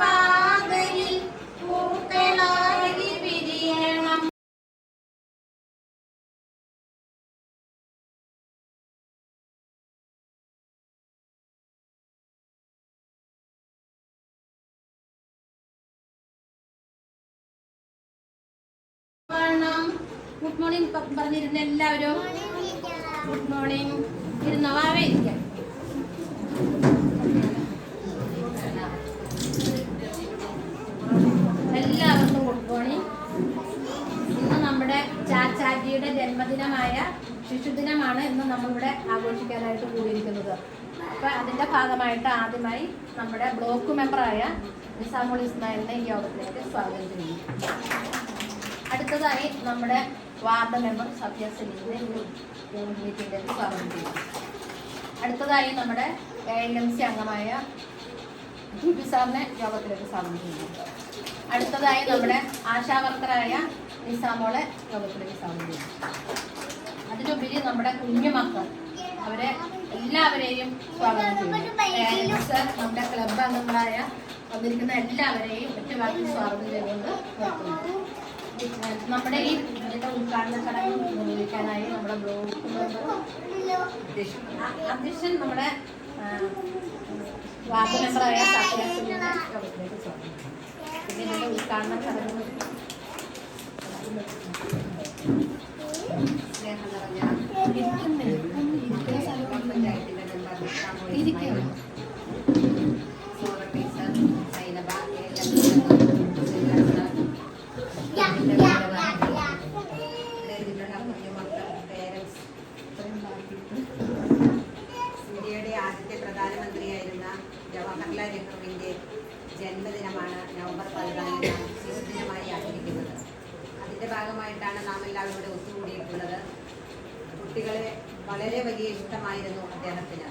പാതയിൽ പൂക്കളായി വിരിയണം. Good morning പറഞ്ഞിരുന്ന എല്ലാവരും. ഗുഡ് മോർണിംഗ് ഇരുന്നവാവേ ഇരിക്കാം എല്ലാവർക്കും ഗുഡ് മോർണിംഗ് ഇന്ന് നമ്മുടെ ചാച്ചാജിയുടെ ജന്മദിനമായ ശിശുദിനമാണ് ഇന്ന് നമ്മളിവിടെ ആഘോഷിക്കാനായിട്ട് കൂടിയിരിക്കുന്നത്. അപ്പം അതിന്റെ ഭാഗമായിട്ട് ആദ്യമായി നമ്മുടെ ബ്ലോക്ക് മെമ്പറായ നിസാമുൾ ഇസ്മായിലിനെ ഈ യോഗത്തിലേക്ക് സ്വാഗതം ചെയ്യുന്നു. അടുത്തതായി നമ്മുടെ വാർഡ് മെമ്പർ സഫിയ സലീമിനെ മീറ്റിംഗിലേക്ക് സ്വാഗതം ചെയ്യുന്നു. അടുത്തതായി നമ്മുടെ എ എൻ എം സി അംഗമായ ജിബി സാറിനെ യോഗത്തിലേക്ക് സ്വാഗതം ചെയ്യുന്നു. അടുത്തതായി നമ്മുടെ ആശാവർക്കറായ നിസാമോളെ ലോകത്തിലേക്ക് സ്വാഗതം ചെയ്യുന്നു. അതിലുപരി നമ്മുടെ കുഞ്ഞുമക്കൾ അവരെ എല്ലാവരെയും സ്വാഗതം ചെയ്യുന്നു. നമ്മുടെ ക്ലബ് അംഗങ്ങളായ വന്നിരിക്കുന്ന എല്ലാവരെയും ഒറ്റ വാക്കിൽ സ്വാഗതം ചെയ്തുകൊണ്ട് നമ്മുടെ ഈ ഇതിന്റെ ഉദ്ഘാടന ചടങ്ങ് നിർവഹിക്കാനായി നമ്മുടെ ബ്ലോക്ക് അധ്യക്ഷൻ നമ്മുടെ വാർഡ് മെമ്പറായ സാക്ഷരത്തിനെ യോഗത്തിലേക്ക് സ്വാഗതം പിന്നെ ഇതിന്റെ ഉദ്ഘാടന ചടങ്ങ് സ്നേഹം നിറഞ്ഞ പഞ്ചായത്തിന്റെ മെമ്പർ നിസാമുൽ സോറ ടീച്ചർ സൈനബ ഇന്ത്യയുടെ ആദ്യത്തെ പ്രധാനമന്ത്രിയായിരുന്ന ജവഹർലാൽ നെഹ്റുവിന്റെ ജന്മദിനമാണ് നവംബർ പതിനാലിന് ശിശുദിനമായി ആചരിക്കുന്നത് അതിന്റെ ഭാഗമായിട്ടാണ് നാം എല്ലാവരും ഇവിടെ ഒത്തുകൂടിയിട്ടുള്ളത് കുട്ടികളെ വളരെ വലിയ ഇഷ്ടമായിരുന്നു അദ്ദേഹത്തിന്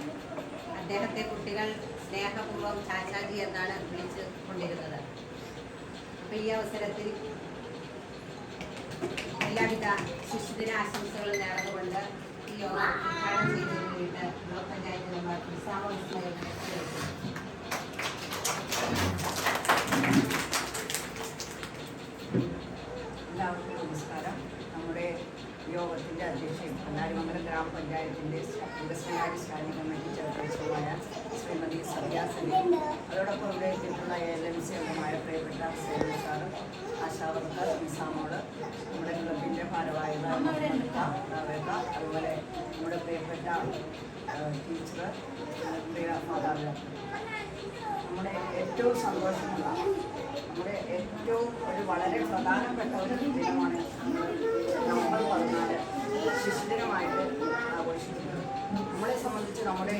അദ്ദേഹത്തെ കുട്ടികൾ സ്നേഹപൂർവം ചാച്ചാജി എന്നാണ് വിളിച്ചു കൊണ്ടിരുന്നത്. അപ്പൊ ഈ അവസരത്തിൽ എല്ലാവിധ ശിശുദിന ആശംസകളും നേർന്നുകൊണ്ട് ഈ യോഗ ഉദ്ഘാടനം ചെയ്തതിന് വേണ്ടിയിട്ട് ബ്ലോക്ക് പഞ്ചായത്ത് മെമ്പർ ഇസ്മായിലിനെ ക്ഷണിക്കുന്നു. എല്ലാവർക്കും നമസ്കാരം നമ്മുടെ യോഗത്തിന്റെ അധ്യക്ഷയും കണ്ണാടിമംഗലം ഗ്രാമപഞ്ചായത്തിന്റെ വികസനകാര്യ സ്റ്റാൻഡിംഗ് കമ്മിറ്റി ചെയർപേഴ്സണുമായ ശ്രീമതി സന്ധ്യാസനി അതോടൊപ്പം ഇവിടെ എത്തിയിട്ടുള്ള എൽ എം സി അംഗമായ പ്രിയപ്പെട്ട സേവൻ സാറ് ആശാവർക്കർ നിസാമോട് നമ്മുടെ ക്ലബിന്റെ ഭാരവാഹികളായ അതുപോലെ നമ്മുടെ പ്രിയപ്പെട്ട ടീച്ചർ പ്രിയ മാതാപിതാക്കൾ. നമ്മുടെ ഏറ്റവും സന്തോഷമുള്ള നമ്മുടെ ഏറ്റവും വളരെ പ്രധാനപ്പെട്ട ഒരു ദിനമാണ് നവംബർ പതിനാല്. ശിശുദിനമായിട്ട് ആഘോഷിക്കുന്നത്. നമ്മളെ സംബന്ധിച്ച് നമ്മുടെ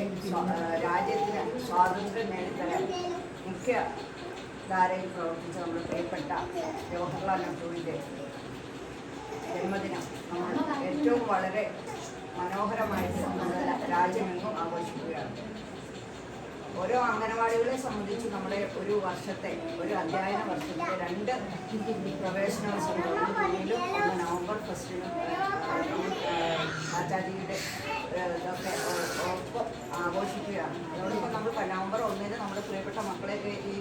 രാജ്യത്തിന് സ്വാതന്ത്ര്യം നേടിത്തരാൻ മുഖ്യ ധാരയിൽ പ്രവർത്തിച്ച നമ്മുടെ പ്രിയപ്പെട്ട ജവഹർലാൽ നെഹ്റുവിന്റെ ജന്മദിനം നമ്മൾ ഏറ്റവും വളരെ മനോഹരമായിട്ട് നമ്മുടെ രാജ്യമെങ്ങും ആഘോഷിക്കുകയാണ്. ഓരോ അംഗനവാടികളെ സംബന്ധിച്ച് നമ്മളെ ഒരു വർഷത്തെ ഒരു അധ്യയന വർഷത്തെ രണ്ട് പ്രവേശനോത്സവം കുഞ്ഞിലും ഒന്ന് നവംബർ ഫസ്റ്റിനും ആചാര്യയുടെ ഇതൊക്കെ ഒപ്പം ആഘോഷിക്കുകയാണ്. അതോടൊപ്പം നമ്മൾ നവംബർ ഒന്നിന് നമ്മുടെ പ്രിയപ്പെട്ട മക്കളെയൊക്കെ ഈ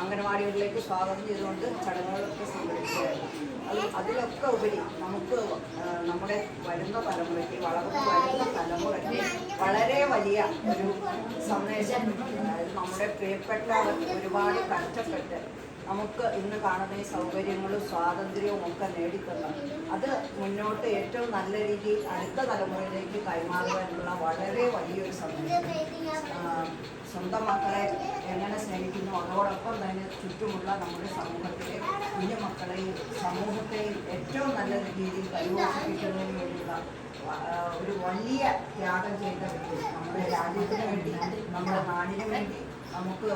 അംഗനവാടികളിലേക്ക് സ്വാഗതം ചെയ്തുകൊണ്ട് ചടങ്ങുകളൊക്കെ സംഘടിപ്പിക്കുകയായിരുന്നു. അത് അതിലൊക്കെ ഉപരി നമുക്ക് നമ്മുടെ വരുന്ന തലമുറയ്ക്ക് വളർന്നു വരുന്ന തലമുറയ്ക്ക് വളരെ വലിയ ഒരു സന്ദേശം അതായത് നമ്മുടെ പ്രിയപ്പെട്ടവർ ഒരുപാട് കഷ്ടപ്പെട്ട് നമുക്ക് ഇന്ന് കാണുന്ന ഈ സൗകര്യങ്ങളും സ്വാതന്ത്ര്യവും ഒക്കെ നേടിത്തന്നു അത് മുന്നോട്ട് ഏറ്റവും നല്ല രീതിയിൽ അടുത്ത തലമുറയിലേക്ക് കൈമാറുക എന്നുള്ള വളരെ വലിയൊരു സന്ദേശം. സ്വന്തം മക്കളെ എങ്ങനെ സ്നേഹിക്കുന്നു അതോടൊപ്പം തന്നെ ചുറ്റുമുള്ള നമ്മുടെ സമൂഹത്തിലെ കുഞ്ഞു മക്കളെയും സമൂഹത്തെയും ഏറ്റവും നല്ല രീതിയിൽ പരിപോഷിപ്പിക്കുന്നതിന് വേണ്ടിയുള്ള ഒരു വലിയ ത്യാഗം ചെയ്ത വ്യക്തി നമ്മുടെ രാജ്യത്തിന് വേണ്ടി നമ്മുടെ നാടിന് വേണ്ടി. നമുക്ക്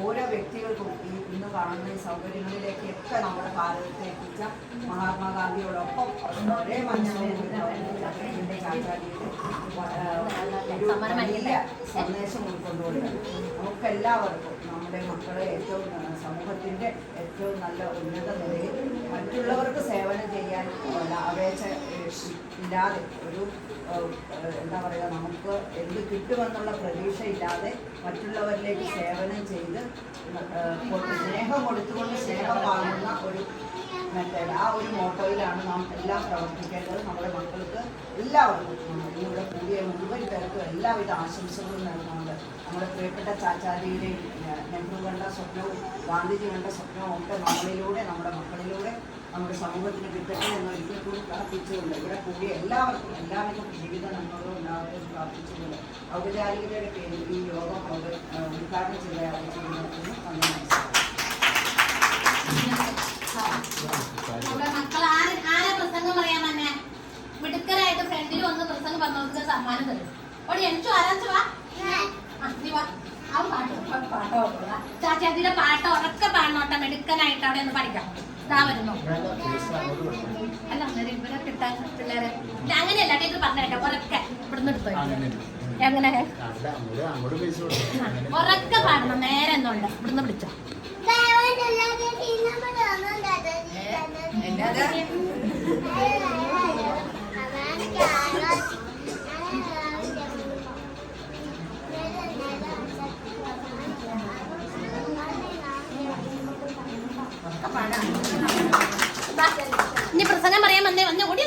ഓരോ വ്യക്തികൾക്കും ഈ ഇന്ന് കാണുന്ന ഈ സൗകര്യങ്ങളിലേക്കൊക്കെ നമ്മുടെ ഭാരതത്തെ എത്തിച്ച മഹാത്മാഗാന്ധിയോടൊപ്പം ഒരേ വലിയ സന്ദേശം ഉൾക്കൊണ്ടുകൊണ്ട് നമുക്കെല്ലാവർക്കും നമ്മുടെ മക്കളെ ഏറ്റവും സമൂഹത്തിന്റെ ഏറ്റവും നല്ല ഉന്നത നിലയിൽ മറ്റുള്ളവർക്ക് സേവനം ചെയ്യാൻ അപേക്ഷ ഇല്ലാതെ ഒരു എന്താ പറയുക നമുക്ക് എന്ത് കിട്ടുമെന്നുള്ള പ്രതീക്ഷ ഇല്ലാതെ മറ്റുള്ളവരിലേക്ക് സേവനം ചെയ്ത് സ്നേഹം കൊടുത്തുകൊണ്ട് സ്നേഹം വാങ്ങുന്ന ഒരു മെത്തേഡ് ആ ഒരു മോട്ടോയിലാണ് നാം എല്ലാം പ്രവർത്തിക്കേണ്ടത്. നമ്മുടെ മക്കൾക്ക് എല്ലാവർക്കും ഇവിടെ കൂടിയ മുഴുവൻ പേർക്കും എല്ലാവിധ ആശംസകളും നൽകുന്നുണ്ട് നമ്മുടെ പ്രിയപ്പെട്ട ചാച്ചാരിയിലെ നെഹ്റു കണ്ട സ്വപ്നവും ഗാന്ധിജി കണ്ട സ്വപ്നവും ഒക്കെ നമ്മളിലൂടെ നമ്മുടെ മക്കളിലൂടെ നമ്മുടെ സമൂഹത്തിന് കിട്ടട്ടെ എന്ന് ഒരിക്കൽ കൂടി പ്രാർത്ഥിച്ചുകൊണ്ട് ഇവിടെ കൂടി എല്ലാവർക്കും എല്ലാവരും ജീവിത നന്മകളും ഉണ്ടാവട്ടെ എന്ന് പ്രാർത്ഥിച്ചുകൊണ്ട് ഔപചാരികതയുടെ പേരിൽ ഈ യോഗം അവർ ഉദ്ഘാടനം ചെയ്ത അറിയിച്ചിരുന്നു നന്ദി നമസ്കാരം. മക്കൾ ആര് പ്രസംഗം പറയാൻ തന്നെ മിടുക്കരായിട്ട് ഫ്രണ്ടിൽ വന്ന് പ്രസംഗം പറഞ്ഞവർക്ക് സമ്മാനം തരും. ഓടി എനിക്കും ആരാച്ചു വാ. നീ വാ. ആ പാട്ട് പാട്ടോ പാടാ. ചാച്ചാജിയുടെ പാട്ട് ഉറക്കെ പാടണോട്ടെ മിടുക്കനായിട്ട് അവിടെ ഒന്ന് പഠിക്കാം. ഇതാ വരുന്നു. അല്ല അന്നേരം ഇവരെ കിട്ടാൻ പിള്ളേരെ. ഇല്ല, അങ്ങനെയല്ല ടീച്ചർ പറഞ്ഞേക്കാം കേട്ടോ ഉറക്കെ. ഇവിടുന്ന് എടുത്തു എങ്ങനെ? ഉറക്കെ പാടണം നേരെ എന്നുണ്ട് ഇവിടുന്ന് പിടിച്ചോ. ദാ, ഇനി പ്രസംഗം പറയാൻ വന്നേ വന്നേ ഓടി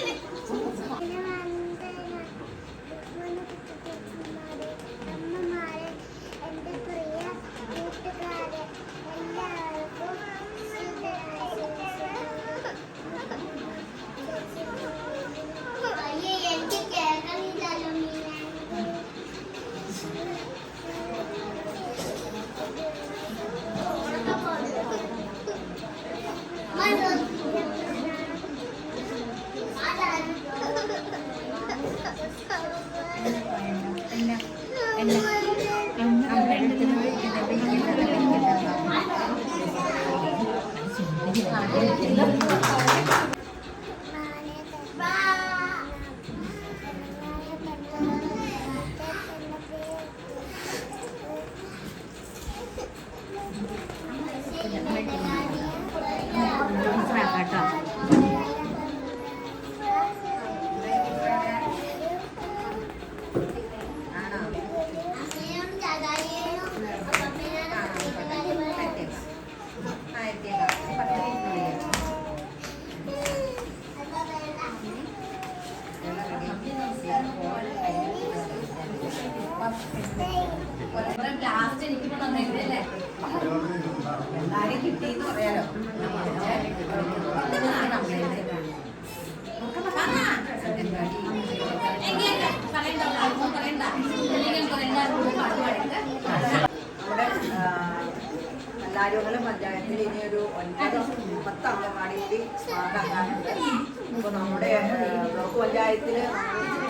ലാസ്റ്റ് എനിക്ക് എല്ലാവരും കിട്ടിയെന്ന് പറയാലോ. എല്ലാവരും പഞ്ചായത്തിൽ ഇനി ഒരു ഒൻപത് പത്ത് അംഗൻവാടി കൂടി സ്മാർട്ടാക്കാനുണ്ട് ഇപ്പോൾ നമ്മുടെ ബ്ലോക്ക് പഞ്ചായത്തിൽ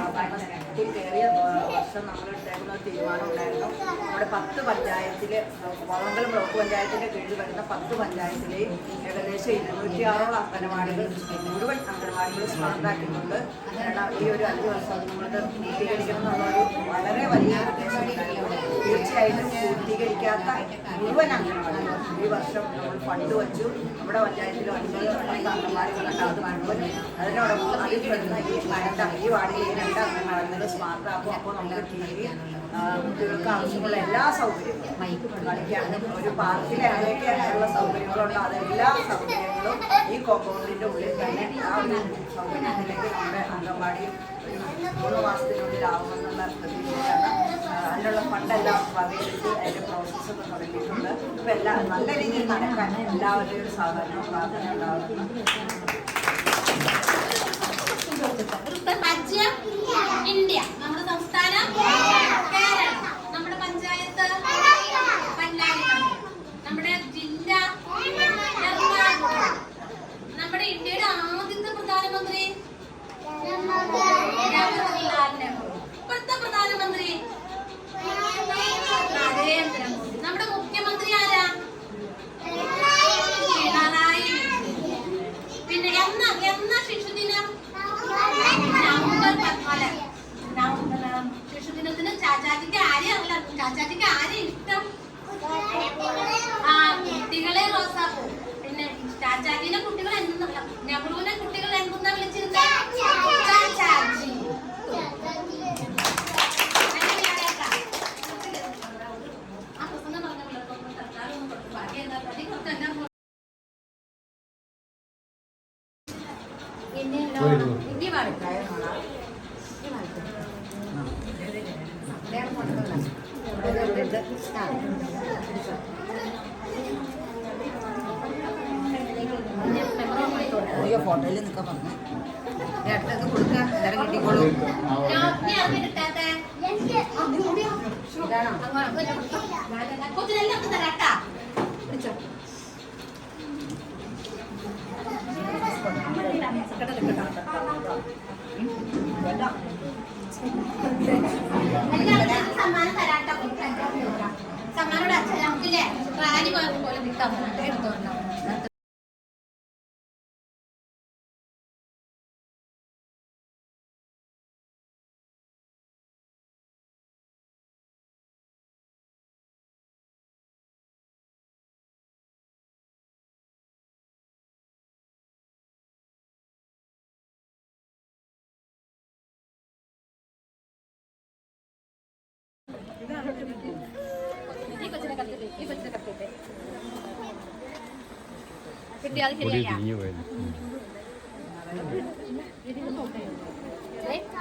ഭരണത്തിൽ കയറിയ വർഷം നമ്മൾ എടുത്തേക്കുന്ന തീരുമാനം ഉണ്ടായിരുന്നു നമ്മുടെ പത്ത് പഞ്ചായത്തിൽ വളങ്കൽ ബ്ലോക്ക് പഞ്ചായത്തിന്റെ കീഴിൽ വരുന്ന പത്ത് പഞ്ചായത്തിലെയും ഏകദേശം ഇരുന്നൂറ്റി ആറോളം അംഗനവാടികൾ മുഴുവൻ അംഗനവാടികൾ സ്മാർട്ടാക്കുന്നുണ്ട് ഈ ഒരു അഞ്ച് വർഷം നമ്മൾക്ക് പൂർത്തീകരിക്കണം എന്നുള്ളൊരു വളരെ വലിയ തീർച്ചയായിട്ടും പൂർത്തീകരിക്കാത്ത മുഴുവൻ അംഗങ്ങളാണ്. ഈ വർഷം നമ്മൾ ഫണ്ട് വച്ചു. നമ്മുടെ പഞ്ചായത്തിൽ ഒൻപത് അംഗന്മാരും അംഗനവാടികളുണ്ട് അത് മുഴുവൻ അതിനോടൊപ്പം അതിൽ പെടുന്ന ഈ രണ്ട് ഈ വാർഡിൽ രണ്ട് അംഗനവാടികൾ സ്മാർട്ടാക്കും അപ്പോൾ നമുക്ക് ടി വി കുട്ടികൾക്ക് ആവശ്യമുള്ള എല്ലാ സൗകര്യങ്ങളും കളിക്കാനും ഒരു പാർക്കിലെ അങ്ങനെയൊക്കെയുള്ള സൗകര്യങ്ങളുണ്ട് അതെല്ലാ സൗകര്യങ്ങളും ഈ കോമ്പൗണ്ടിന്റെ ഉള്ളിൽ തന്നെ ആ ഒരു സൗകര്യത്തിലേക്ക് നമ്മുടെ അംഗൻവാടി ഒരു മൂന്ന് മാസത്തിനുള്ളിലാവുമെന്നുള്ള പ്രതീക്ഷയാണ് അതിനുള്ള ഫണ്ടെല്ലാം വകയെടുത്ത് അതിന്റെ പ്രോസസ്സൊക്കെ തുടങ്ങിയിട്ടുണ്ട്. ഇപ്പം എല്ലാ നല്ല രീതിയിൽ നടക്കാൻ എല്ലാവരുടെയും സാധാരണ പ്രാർത്ഥന രാജ്യം ഇന്ത്യ. നമ്മുടെ സംസ്ഥാനം കേരളം നമ്മുടെ പഞ്ചായത്ത് പല്ലാരിയാണ് നമ്മുടെ ജില്ല എറണാകുളം നമ്മുടെ ഇന്ത്യയുടെ ആദ്യത്തെ പ്രധാനമന്ത്രി ജവഹർലാൽ നെഹ്റു ഇപ്പോഴത്തെ പ്രധാനമന്ത്രി നരേന്ദ്രമോദി നമ്മുടെ മുഖ്യമന്ത്രി ആരാ പിണറായി വിജയൻ. എന്നാ എന്നാ ശിശുദിനം നവംബർ പതിനാല് നവംബർ ശിശുദിനത്തിന് ചാച്ചാജിക്ക് ചാച്ചാജിക്ക് ആരെ ഇഷ്ടം? ആ കുട്ടികളെ റോസാപ്പൂ പിന്നെ ചാച്ചാജിനെ കുട്ടികൾ എന്തെന്നല്ല നെഹ്റുവിനെ കുട്ടികൾ എന്തെന്നാ വിളിച്ചിരുന്നത് ചാച്ചാജി. ആ പ്രസംഗം പറഞ്ഞ പിള്ളേർക്കൊന്നും സർക്കാരൊന്നും കൊടുത്തു ബാക്കി എന്താ തടി കൊടുത്തന്നെ പിന്നെ ഇനി വാഴ അയ്യോ ഫോട്ടോയിൽ നിൽക്കാൻ പറഞ്ഞു. ചേട്ടനൊക്കെ കൊടുക്കാം നേരം കിട്ടിക്കോളൂ. ഇതാണോ? കൊച്ചിനെല്ലാം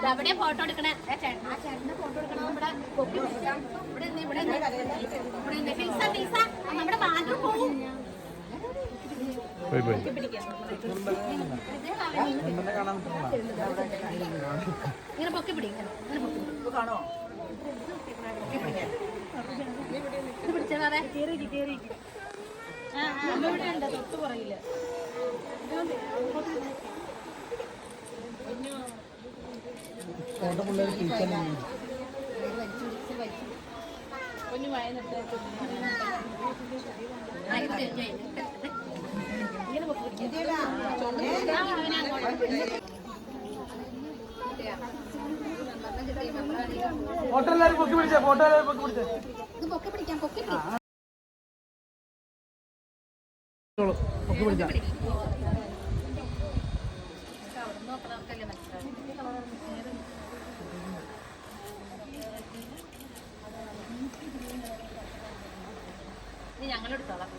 ഫോട്ടോ ആ ഫോട്ടോ എടുക്കണം പിടിക്കാം. ഇവിടെ ഇവിടെ നമ്മുടെ പോയി ഇങ്ങനെ പൊക്കി പിടി ഇങ്ങനെ പൊക്കി. കാണോ തിരിഞ്ഞ് കഴിഞ്ഞ്. ഇങ്ങനെ പൊക്കി പിടിക്കാം. ആ, അവനെ അങ്ങോട്ട് പിടിച്ച്. ഫോട്ടോ എല്ലാവരും പൊക്കി പിടിച്ചേ ഫോട്ടോ എല്ലാവരും പൊക്കി പിടിച്ചേ. ഇത് പൊക്കി പിടിക്കാം പൊക്കി പിടിക്കാം. പൊക്കി പിടിച്ചാ ഞങ്ങളെടുത്തോളാം.